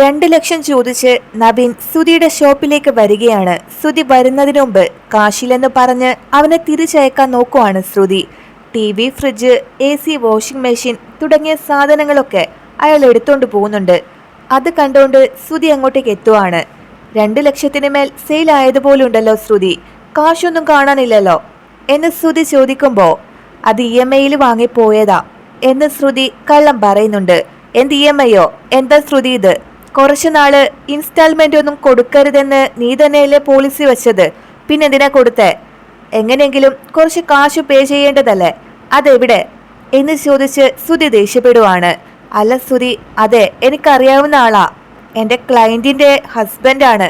രണ്ട് ലക്ഷം ചോദിച്ച് നബീൻ സുധിയുടെ ഷോപ്പിലേക്ക് വരികയാണ്. സുധി വരുന്നതിനു മുമ്പ് കാശില്ലെന്ന് പറഞ്ഞ് അവനെ തിരിച്ചയക്കാൻ നോക്കുവാണ് Shruti. T V fridge A C washing machine തുടങ്ങിയ സാധനങ്ങളൊക്കെ അയാൾ എടുത്തുകൊണ്ട് പോകുന്നുണ്ട്. അത് കണ്ടുകൊണ്ട് ശ്രുതി അങ്ങോട്ടേക്ക് എത്തുവാണ്. രണ്ട് ലക്ഷത്തിന് മേൽ സെയിൽ ആയതുപോലുണ്ടല്ലോ ശ്രുതി. കാശൊന്നും കാണാനില്ലല്ലോ എന്ന് ശ്രുതി ചോദിക്കുമ്പോൾ അത് ഇ എം ഐയിൽ വാങ്ങിപ്പോയതാ എന്ന് ശ്രുതി കള്ളം പറയുന്നുണ്ട്. എന്ത് ഇ എം ഐയോ എന്താ ശ്രുതി ഇത്? കുറച്ചു നാൾ ഇൻസ്റ്റാൾമെന്റ് ഒന്നും കൊടുക്കരുതെന്ന് നീ തന്നെയല്ലേ പോളിസി വെച്ചത്. പിന്നെന്തിനാ കൊടുത്തേ? എങ്ങനെയെങ്കിലും കുറച്ച് കാശ് പേ ചെയ്യേണ്ടതല്ലേ? അതെവിടെ? എന്ന് ചോദിച്ച് സുതി ദേഷ്യപ്പെടുവാണ്. അല്ല സുതി അതെ എനിക്കറിയാവുന്ന ആളാ. എന്റെ ക്ലയന്റിന്റെ ഹസ്ബൻഡാണ്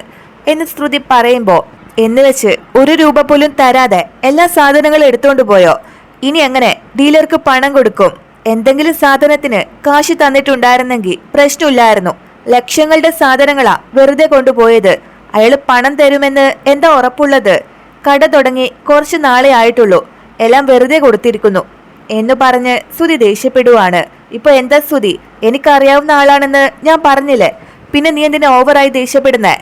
എന്ന് ശ്രുതി പറയുമ്പോൾ എന്ന് വെച്ച് ഒരു രൂപ പോലും തരാതെ എല്ലാ സാധനങ്ങളും എടുത്തുകൊണ്ട് പോയോ? ഇനി എങ്ങനെ? ഡീലർക്ക് പണം കൊടുക്കും. എന്തെങ്കിലും സാധനത്തിന് കാശ് തന്നിട്ടുണ്ടായിരുന്നെങ്കിൽ പ്രശ്നമില്ലായിരുന്നു. ലക്ഷങ്ങളുടെ സാധനങ്ങളാ വെറുതെ കൊണ്ടുപോയത്. അയാൾ പണം തരുമെന്ന് എന്താ ഉറപ്പുള്ളത്? കട തുടങ്ങി കുറച്ച് നാളെ ആയിട്ടുള്ളൂ. എല്ലാം വെറുതെ കൊടുത്തിരിക്കുന്നു. എന്ന് പറഞ്ഞ് സുതി ദേഷ്യപ്പെടുവാണ്. ഇപ്പൊ എന്താ സുതി എനിക്കറിയാവുന്ന ആളാണെന്ന് ഞാൻ പറഞ്ഞില്ലേ? പിന്നെ നീ എന്തിനാ ഓവറായി ദേഷ്യപ്പെടുന്നേ?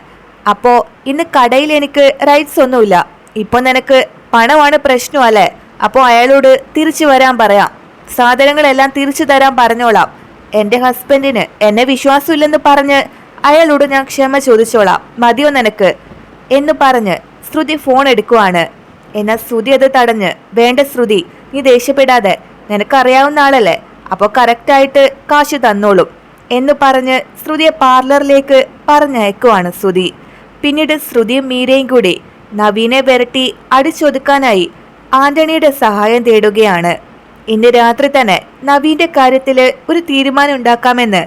അപ്പോ ഇന്ന് കടയിൽ എനിക്ക് റൈറ്റ്സ് ഒന്നുമില്ല. ഇപ്പൊ നിനക്ക് പണമാണ് പ്രശ്നം അല്ലേ അപ്പോ അയാളോട് തിരിച്ചു വരാൻ പറയാം. സാധനങ്ങളെല്ലാം തിരിച്ചു തരാൻ പറഞ്ഞോളാം. എന്റെ ഹസ്ബൻഡിന് എന്നെ വിശ്വാസമില്ലെന്ന് പറഞ്ഞ് അയാളോട് ഞാൻ ക്ഷമ ചോദിച്ചോളാം. മതിയോ നിനക്ക്? എന്ന് പറഞ്ഞ് ശ്രുതി ഫോൺ എടുക്കുവാണ്. എന്നാൽ ശ്രുതി അത് തടഞ്ഞ് വേണ്ട ശ്രുതി നീ ദേഷ്യപ്പെടാതെ നിനക്കറിയാവുന്ന ആളല്ലേ? അപ്പോൾ കറക്റ്റായിട്ട് കാശ് തന്നോളും. എന്ന് പറഞ്ഞ് ശ്രുതിയെ പാർലറിലേക്ക് പറഞ്ഞയക്കുവാണ് ശ്രുതി. പിന്നീട് ശ്രുതിയും മീരയും കൂടി നവീനെ വിരട്ടി അടിച്ചൊതുക്കാനായി ആന്റണിയുടെ സഹായം തേടുകയാണ്. ഇന്ന് രാത്രി തന്നെ നവീന്റെ കാര്യത്തിൽ ഒരു തീരുമാനം ഉണ്ടാക്കാമെന്ന്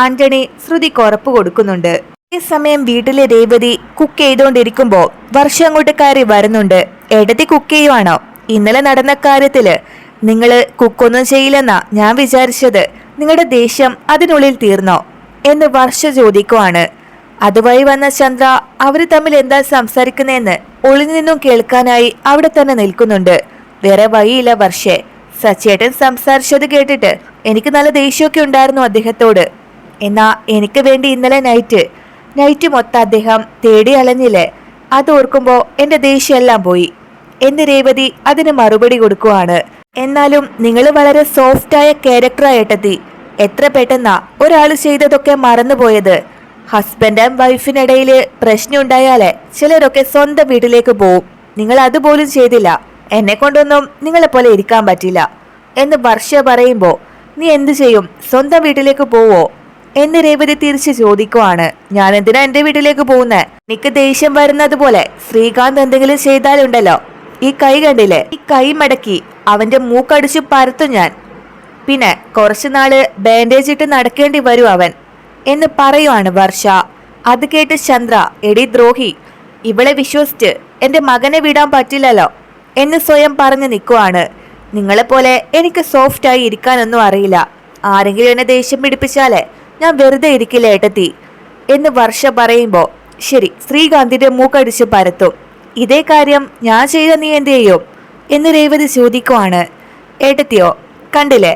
ആന്റണി ശ്രുതിക്ക് ഉറപ്പ് കൊടുക്കുന്നുണ്ട്. ഈ സമയം വീട്ടിലെ രേവതി കുക്ക് ചെയ്തുകൊണ്ടിരിക്കുമ്പോ വർഷം അങ്ങോട്ട് കയറി വരുന്നുണ്ട്. എടത്തി കുക്ക് ചെയ്യുവാണോ? ഇന്നലെ നടന്ന കാര്യത്തിൽ നിങ്ങൾ കുക്കൊന്നും ചെയ്യില്ലെന്നാ ഞാൻ വിചാരിച്ചത്. നിങ്ങളുടെ ദേഷ്യം അതിനുള്ളിൽ തീർന്നോ? എന്ന് വർഷ ചോദിക്കുവാണ്. അതുവഴി വന്ന ചന്ദ്ര അവർ തമ്മിൽ എന്താ സംസാരിക്കുന്നതെന്ന് ഒളിഞ്ഞു നിന്നും കേൾക്കാനായി അവിടെ തന്നെ നിൽക്കുന്നുണ്ട്. വേറെ വഴിയില്ല വർഷേ. സച്ചേട്ടൻ സംസാരിച്ചത് കേട്ടിട്ട് എനിക്ക് നല്ല ദേഷ്യമൊക്കെ ഉണ്ടായിരുന്നു അദ്ദേഹത്തോട്. എന്നാ എനിക്ക് വേണ്ടി ഇന്നലെ നൈറ്റ് നൈറ്റ് മൊത്തം അദ്ദേഹം തേടി അലഞ്ഞില്ലേ? അത് ഓർക്കുമ്പോ എന്റെ ദേഷ്യമെല്ലാം പോയി. എന്ന് രേവതി അതിന് മറുപടി കൊടുക്കുവാണ്. എന്നാലും നിങ്ങൾ വളരെ സോഫ്റ്റായ ക്യാരക്ടറായിട്ടെത്തി എത്ര പെട്ടെന്നാ ഒരാൾ ചെയ്തതൊക്കെ മറന്നുപോയത്. ഹസ്ബൻഡ് വൈഫിനിടയിൽ പ്രശ്നം ഉണ്ടായാലേ ചിലരൊക്കെ സ്വന്തം വീട്ടിലേക്ക് പോവും. നിങ്ങൾ അതുപോലും ചെയ്തില്ല. എന്നെ കൊണ്ടൊന്നും നിങ്ങളെ പോലെ ഇരിക്കാൻ പറ്റില്ല എന്ന് വർഷ പറയുമ്പോൾ നീ എന്തു ചെയ്യും? സ്വന്തം വീട്ടിലേക്ക് പോവോ? എന്ന് രേവതി തിരിച്ചു ചോദിക്കുവാണ്. ഞാൻ എന്തിനാ എന്റെ വീട്ടിലേക്ക് പോകുന്നത് നിക്ക് ദേഷ്യം വരുന്നത് പോലെ ശ്രീകാന്ത് എന്തെങ്കിലും ചെയ്താലുണ്ടല്ലോ. ഈ കൈ കണ്ടില്ലേ? ഈ കൈ മടക്കി അവന്റെ മൂക്കടിച്ചു പരത്തും ഞാൻ. പിന്നെ കുറച്ചു നാൾ ബാൻഡേജ് ഇട്ട് നടക്കേണ്ടി വരും അവൻ എന്ന് പറയുവാണ് വർഷ. അത് കേട്ട് ചന്ദ്ര എടി ദ്രോഹി ഇവളെ വിശ്വസിച്ച് എന്റെ മകനെ വിടാൻ പറ്റില്ലല്ലോ. എന്ന് സ്വയം പറഞ്ഞു നിൽക്കുവാണ്. നിങ്ങളെപ്പോലെ എനിക്ക് സോഫ്റ്റായി ഇരിക്കാനൊന്നും അറിയില്ല. ആരെങ്കിലും എന്നെ ദേഷ്യം പിടിപ്പിച്ചാലേ ഞാൻ വെറുതെ ഇരിക്കില്ല ഏട്ടത്തി എന്ന് വർഷ പറയുമ്പോൾ ശരി ശ്രീകാന്തിന്റെ മൂക്കടിച്ച് പരത്തും. ഇതേ കാര്യം ഞാൻ ചെയ്ത നീ എന്ത് ചെയ്യും? എന്ന് രേവതി ചോദിക്കുവാണ്. ഏട്ടത്തിയോ കണ്ടില്ലേ?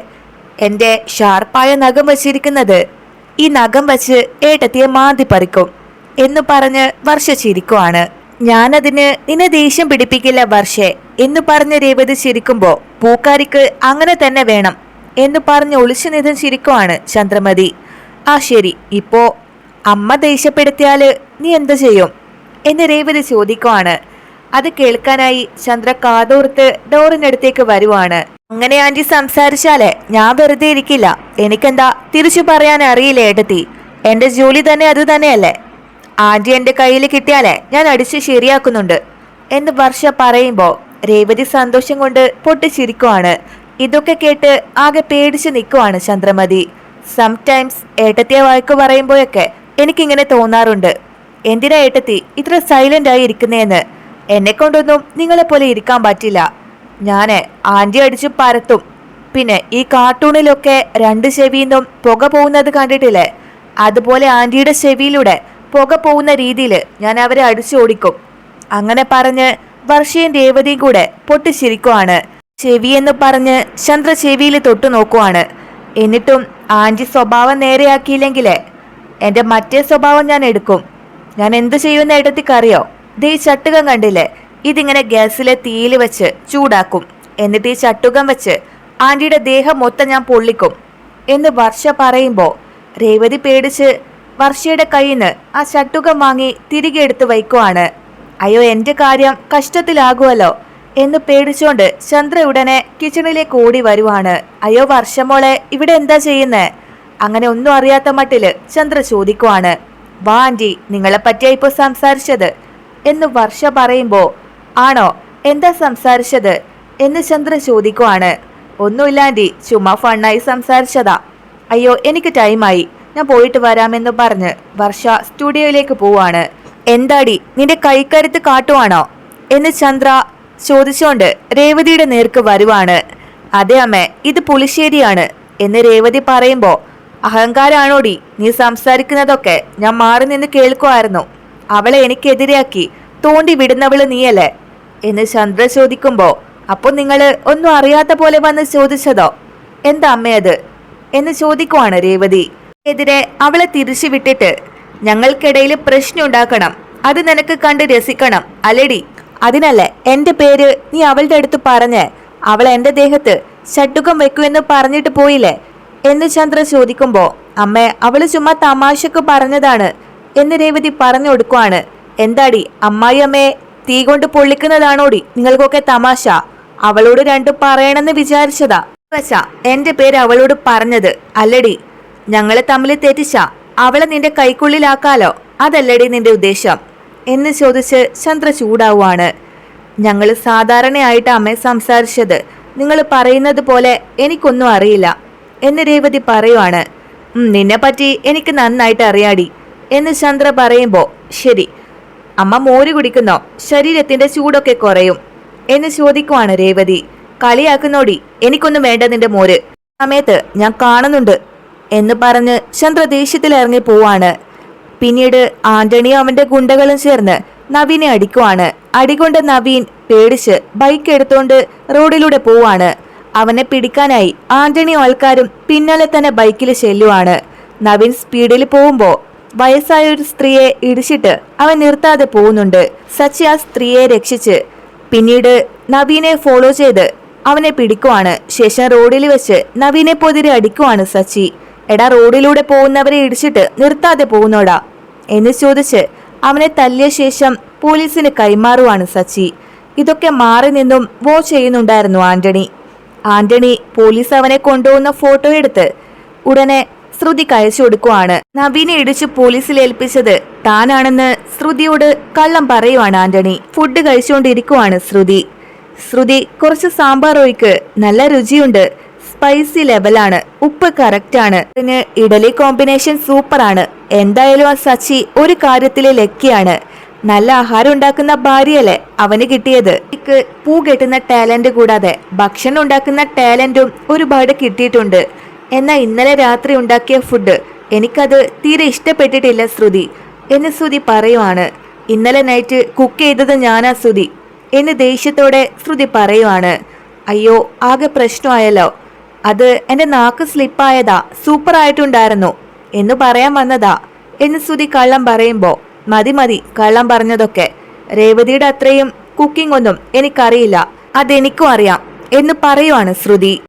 എന്റെ ഷാർപ്പായ നഖം വച്ചിരിക്കുന്നത്. ഈ നഖം വച്ച് ഏട്ടത്തിയെ മാന്തി പറിക്കും എന്ന് പറഞ്ഞ് വർഷ ചിരിക്കുവാണ്. ഞാനതിന് നിന്നെ ദേഷ്യം പിടിപ്പിക്കില്ല വർഷേ എന്ന് പറഞ്ഞ് രേവതി ചിരിക്കുമ്പോ പൂക്കാരിക്ക് അങ്ങനെ തന്നെ വേണം എന്ന് പറഞ്ഞ് ഒളിച്ചു നിധം ചിരിക്കുവാണ് ചന്ദ്രമതി. ആ ശരി ഇപ്പോ അമ്മ ദേഷ്യപ്പെടുത്തിയാൽ നീ എന്തു ചെയ്യും? എന്ന് രേവതി ചോദിക്കുവാണ്. അത് കേൾക്കാനായി ചന്ദ്ര കാതോർത്ത് ഡോറിനടുത്തേക്ക് വരുവാണ്. അങ്ങനെ ആന്റി സംസാരിച്ചാലേ ഞാൻ വെറുതെ ഇരിക്കില്ല. എനിക്കെന്താ തിരിച്ചു പറയാൻ അറിയില്ല ഏട്ടത്തി? എന്റെ ജോലി തന്നെ അത് തന്നെയല്ലേ? ആന്റി എന്റെ കയ്യിൽ കിട്ടിയാലേ ഞാൻ അടിച്ച് ശരിയാക്കുന്നുണ്ട് എന്ന് വർഷ പറയുമ്പോൾ രേവതി സന്തോഷം കൊണ്ട് പൊട്ടിച്ചിരിക്കുവാണ്. ഇതൊക്കെ കേട്ട് ആകെ പേടിച്ച് നിൽക്കുവാണ് ചന്ദ്രമതി. സംടൈംസ് ഏട്ടത്തിയെ വഴക്ക് പറയുമ്പോഴൊക്കെ എനിക്കിങ്ങനെ തോന്നാറുണ്ട്. എന്തിനാ ഏട്ടത്തി ഇത്ര സൈലന്റ് ആയി ഇരിക്കുന്നതെന്ന് എന്നെ കൊണ്ടൊന്നും നിങ്ങളെ പോലെ ഇരിക്കാൻ പറ്റില്ല. ഞാൻ ആന്റി അടിച്ച് പരത്തും. പിന്നെ ഈ കാർട്ടൂണിലൊക്കെ രണ്ട് ചെവിന്നും പുക പോകുന്നത് കണ്ടിട്ടില്ലേ? അതുപോലെ ആന്റിയുടെ ചെവിയിലൂടെ പുക പോകുന്ന രീതിയിൽ ഞാൻ അവരെ അടിച്ചോടിക്കും അങ്ങനെ പറഞ്ഞ് വർഷയും രേവതിയും കൂടെ പൊട്ടിച്ചിരിക്കുവാണ്. ചെവി എന്ന് പറഞ്ഞ് ചന്ദ്ര ചെവിയിൽ തൊട്ടു നോക്കുവാണ്. എന്നിട്ടും ആന്റി സ്വഭാവം നേരെയാക്കിയില്ലെങ്കിൽ എന്റെ മറ്റേ സ്വഭാവം ഞാൻ എടുക്കും. ഞാൻ എന്തു ചെയ്യുന്ന ഇടത്തിക്കറിയോ ദേ ചട്ടുകം കണ്ടില്ലേ? ഇതിങ്ങനെ ഗ്യാസിലെ തീയിൽ വെച്ച് ചൂടാക്കും. എന്നിട്ട് ഈ ചട്ടുകം വെച്ച് ആന്റിയുടെ ദേഹം മൊത്തം ഞാൻ പൊള്ളിക്കും. എന്ന് വർഷ പറയുമ്പോൾ രേവതി പേടിച്ച് വർഷയുടെ കയ്യിൽ നിന്ന് ആ ഷട്ടുകം വാങ്ങി തിരികെ എടുത്തു വയ്ക്കുവാണ്. അയ്യോ എന്റെ കാര്യം കഷ്ടത്തിലാകുമല്ലോ എന്ന് പേടിച്ചോണ്ട് ചന്ദ്ര ഉടനെ കിച്ചണിലേക്ക് ഓടി വരുവാണ്. അയ്യോ വർഷമോളെ ഇവിടെ എന്താ ചെയ്യുന്നേ? അങ്ങനെ ഒന്നും അറിയാത്ത മട്ടിൽ ചന്ദ്ര ചോദിക്കുവാണ്. വാ ആന്റി നിങ്ങളെ പറ്റിയാ ഇപ്പൊ സംസാരിച്ചത്? എന്ന് വർഷ പറയുമ്പോ ആണോ എന്താ സംസാരിച്ചത്? എന്ന് ചന്ദ്ര ചോദിക്കുവാണ്. ഒന്നുമില്ല ആന്റി ചുമ്മാ ഫണ്ണായി സംസാരിച്ചതാ. അയ്യോ എനിക്ക് ടൈമായി ഞാൻ പോയിട്ട് വരാമെന്ന് പറഞ്ഞ് വർഷ സ്റ്റുഡിയോയിലേക്ക് പോവാണ്. എന്താടി നിന്റെ കൈക്കരുത്ത് കാട്ടുവാണോ? എന്ന് ചന്ദ്ര ചോദിച്ചുകൊണ്ട് രേവതിയുടെ നേർക്ക് വരുവാണ്. അതെ അമ്മേ ഇത് പുളിശ്ശേരിയാണ്. എന്ന് രേവതി പറയുമ്പോൾ അഹങ്കാരാണോടി നീ സംസാരിക്കുന്നതൊക്കെ ഞാൻ മാറി നിന്ന് കേൾക്കുമായിരുന്നു അവളെ എനിക്കെതിരെയാക്കി തോണ്ടി വിടുന്നവൾ നീയല്ലേ? എന്ന് ചന്ദ്ര ചോദിക്കുമ്പോൾ അപ്പോൾ നിങ്ങൾ ഒന്നും അറിയാത്ത പോലെ വന്ന് ചോദിച്ചതോ? എന്താ അമ്മയത് എന്ന് ചോദിക്കുവാണ് രേവതി. എതിരെ അവളെ തിരിച്ചു വിട്ടിട്ട് ഞങ്ങൾക്കിടയിൽ പ്രശ്നം ഉണ്ടാക്കണം അത് നിനക്ക് കണ്ട് രസിക്കണം. അലടി അതിനല്ലേ? എന്റെ പേര് നീ അവളുടെ അടുത്ത് പറഞ്ഞ് അവൾ എന്റെ ദേഹത്ത് ചട്ടുകം വെക്കുമെന്ന് പറഞ്ഞിട്ട് പോയില്ലേ? എന്ന് ചന്ദ്ര ചോദിക്കുമ്പോ അമ്മ അവൾ ചുമ്മാ തമാശക്ക് പറഞ്ഞതാണ് എന്ന് രേവതി പറഞ്ഞു കൊടുക്കുവാണ്. എന്താടി അമ്മായി അമ്മയെ തീ കൊണ്ട് പൊള്ളിക്കുന്നതാണോടി? നിങ്ങൾക്കൊക്കെ തമാശ. അവളോട് രണ്ടു പറയണമെന്ന് വിചാരിച്ചതാ. എന്റെ പേര് അവളോട് പറഞ്ഞത്. അല്ലടി ഞങ്ങളെ തമ്മിൽ തെറ്റിച്ച അവളെ നിന്റെ കൈക്കുള്ളിലാക്കാലോ? അതല്ലടി നിന്റെ ഉദ്ദേശം. എന്ന് ചോദിച്ച് ചന്ദ്ര ചൂടാവുകയാണ് ഞങ്ങൾ സാധാരണയായിട്ട് അമ്മയെ സംസാരിച്ചത് നിങ്ങൾ പറയുന്നത് പോലെ എനിക്കൊന്നും അറിയില്ല എന്ന് രേവതി പറയുവാണ്. നിന്നെ പറ്റി എനിക്ക് നന്നായിട്ട് അറിയാടി എന്ന് ചന്ദ്ര പറയുമ്പോൾ ശരി അമ്മ മോര് കുടിക്കുന്നോ? ശരീരത്തിന്റെ ചൂടൊക്കെ കുറയും എന്ന് ചോദിക്കുവാണ് രേവതി. കളിയാക്കുന്നോടി എനിക്കൊന്നും വേണ്ട നിന്റെ മോര്. സമയത്ത് ഞാൻ കാണുന്നുണ്ട്. എന്ന് പറഞ്ഞ് ചന്ദ്ര ദേഷ്യത്തിൽ ഇറങ്ങി പോവാണ്. പിന്നീട് ആന്റണിയും അവന്റെ ഗുണ്ടകളും ചേർന്ന് നവീനെ അടിക്കുവാണ്. അടികൊണ്ട് നവീൻ പേടിച്ച് ബൈക്ക് എടുത്തോണ്ട് റോഡിലൂടെ പോവാണ്. അവനെ പിടിക്കാനായി ആന്റണിയും ആൾക്കാരും പിന്നാലെ തന്നെ ബൈക്കിൽ ചെല്ലുവാണ്. നവീൻ സ്പീഡിൽ പോകുമ്പോ വയസ്സായ ഒരു സ്ത്രീയെ ഇടിച്ചിട്ട് അവൻ നിർത്താതെ പോകുന്നുണ്ട്. സച്ചി ആ സ്ത്രീയെ രക്ഷിച്ച് പിന്നീട് നവീനെ ഫോളോ ചെയ്ത് അവനെ പിടിക്കുവാണ്. ശേഷം റോഡിൽ വെച്ച് നവീനെ പൊതിരെ അടിക്കുവാണ് സച്ചി. എടാ റോഡിലൂടെ പോകുന്നവരെ ഇടിച്ചിട്ട് നിർത്താതെ പോകുന്നോടാ. എന്ന് ചോദിച്ച് അവനെ തല്ലിയ ശേഷം പോലീസിന് കൈമാറുവാണ് സച്ചി. ഇതൊക്കെ മാറി നിന്നും വോ ചെയ്യുന്നുണ്ടായിരുന്നു ആന്റണി. ആന്റണി പോലീസ് അവനെ കൊണ്ടുപോകുന്ന ഫോട്ടോ എടുത്ത് ഉടനെ ശ്രുതി അയച്ചു കൊടുക്കുവാണ്. നവീനെ ഇടിച്ച് പോലീസിൽ ഏൽപ്പിച്ചത് താനാണെന്ന് ശ്രുതിയോട് കള്ളം പറയുവാണ് ആന്റണി. ഫുഡ് കഴിച്ചുകൊണ്ടിരിക്കുവാണ് ശ്രുതി. ശ്രുതി കുറച്ച് സാമ്പാർ ഒഴിക്ക്. നല്ല രുചിയുണ്ട്. സ്പൈസി ലെവലാണ് ഉപ്പ് കറക്റ്റ് ആണ്. പിന്നെ ഇഡലി കോമ്പിനേഷൻ സൂപ്പറാണ് എന്തായാലും ആ സച്ചി ഒരു കാര്യത്തിലെ ലക്കിയാണ്. നല്ല ആഹാരം ഉണ്ടാക്കുന്ന ഭാര്യയല്ലേ അവന് കിട്ടിയത്? എനിക്ക് പൂ കെട്ടുന്ന ടാലന്റ് കൂടാതെ ഭക്ഷണം ഉണ്ടാക്കുന്ന ടാലന്റും ഒരുപാട് കിട്ടിയിട്ടുണ്ട്. എന്നാൽ ഇന്നലെ രാത്രി ഉണ്ടാക്കിയ ഫുഡ് എനിക്കത് തീരെ ഇഷ്ടപ്പെട്ടിട്ടില്ല ശ്രുതി. എന്ന് ശ്രുതി പറയുവാണ്. ഇന്നലെ നൈറ്റ് കുക്ക് ചെയ്തത് ഞാനാ ശ്രുതി. എന്ന് ദേഷ്യത്തോടെ ശ്രുതി പറയുവാണ്. അയ്യോ ആകെ പ്രശ്നമായല്ലോ. അത് എന്റെ നാക്ക് സ്ലിപ്പായതാ സൂപ്പർ ആയിട്ടുണ്ടായിരുന്നു. എന്ന് പറയാൻ വന്നതാ. എന്ന് ശ്രുതി കള്ളം പറയുമ്പോ മതി മതി കള്ളം പറഞ്ഞതൊക്കെ. രേവതിയുടെ അത്രയും കുക്കിംഗ് ഒന്നും എനിക്കറിയില്ല. അതെനിക്കും അറിയാം എന്ന് പറയുവാണ് ശ്രുതി.